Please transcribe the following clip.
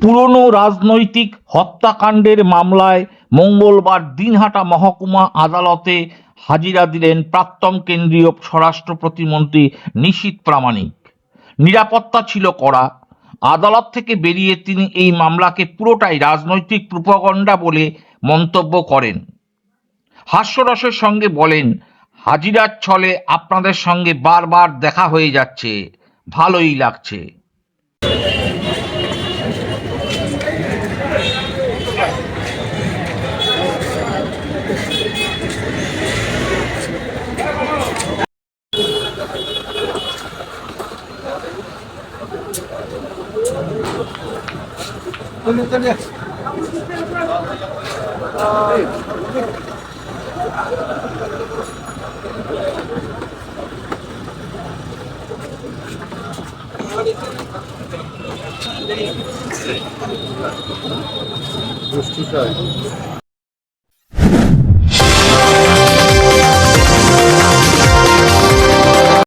পুরনো রাজনৈতিক হত্যাকাণ্ডের মামলায় মঙ্গলবার দিনহাটা মহকুমা আদালতে হাজিরা দিলেন প্রাক্তন কেন্দ্রীয় স্বরাষ্ট্র প্রতিমন্ত্রী নিশীথ প্রামাণিক। নিরাপত্তা ছিল কড়া। আদালত থেকে বেরিয়ে তিনি এই মামলাকে পুরোটাই রাজনৈতিক প্রুপগণ্ডা বলে মন্তব্য করেন। হাস্যরসের সঙ্গে বলেন হাজিরার ছলে আপনাদের সঙ্গে বারবার দেখা হয়ে যাচ্ছে। ভালোই লাগছে। দুষ্টু চাই।